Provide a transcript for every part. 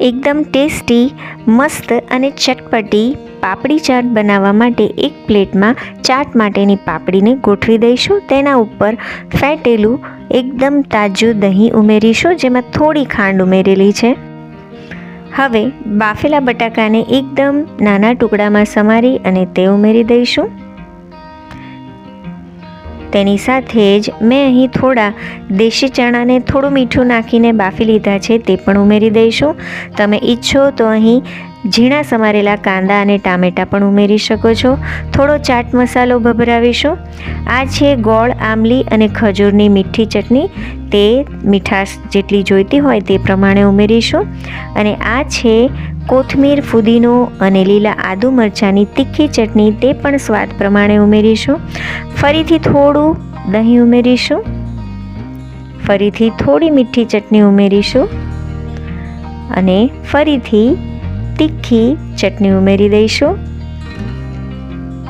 એકદમ ટેસ્ટી, મસ્ત અને ચટપટી પાપડી ચાટ બનાવવા માટે એક પ્લેટમાં ચાટ માટેની પાપડીને ગોઠવી દઈશું. તેના ઉપર ફેટેલું એકદમ તાજું દહીં ઉમેરીશું, જેમાં થોડી ખાંડ ઉમેરેલી છે. હવે બાફેલા બટાકાને એકદમ નાના ટુકડામાં સમારી અને તે ઉમેરી દઈશું. તેની સાથે જ મેં અહીં થોડા દેશી ચણાને થોડું મીઠું નાખીને બાફી લીધા છે તે પણ ઉમેરી દઈશું. તમે ઈચ્છો તો અહીં ઝીણા સમારેલા કાંદા અને ટામેટાં પણ ઉમેરી શકો છો. થોડો ચાટ મસાલો ભભરાવીશું. આ છે ગોળ આમલી અને ખજૂરની મીઠી ચટણી. તે મીઠાશ જેટલી જોઈતી હોય તે પ્રમાણે ઉમેરીશું. અને આ છે કોથમીર, ફુદીનો અને લીલા આદુ મરચાંની તીખી ચટણી તે પણ સ્વાદ પ્રમાણે ઉમેરીશું. ફરીથી થોડું દહીં ઉમેરીશું. ફરીથી થોડી મીઠી ચટણી ઉમેરીશું. અને ફરીથી તીખી ચટણી ઉમેરી દઈશું.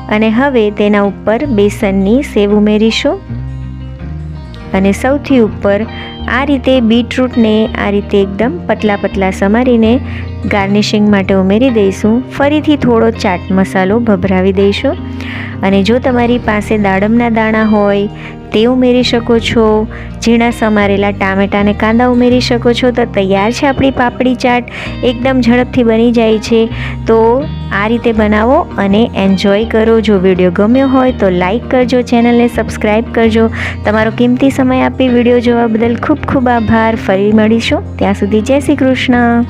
અને હવે તેના ઉપર બેસનની સેવ ઉમેરીશું. અને સૌથી ઉપર આ રીતે બીટરૂટને આ રીતે એકદમ પતલા પતલા સમારીને ગાર્નિશિંગ માટે ઉમેરી દઈશું. ફરીથી થોડો ચાટ મસાલો ભભરાવી દઈશું. અને જો તમારી પાસે દાડમના દાણા હોય, તે ઉમેરી શકો છો. ઝીણા સમારેલા ટામેટાં કાંદા ઉમેરી શકો છો. તો તૈયાર છે આપણી પાપડી ચાટ. એકદમ ઝડપથી બની જાય છે. તો આ રીતે બનાવો અને એન્જોય કરો. જો વીડિયો ગમ્યો હોય તો લાઈક કરજો ચેનલને સબસ્ક્રાઈબ કરજો. તમારો કિંમતી સમય આપી વીડિયો જોવા બદલ ખૂબ ખૂબ આભાર. ફરી મળીશું. ત્યાં સુધી જય શ્રી કૃષ્ણ.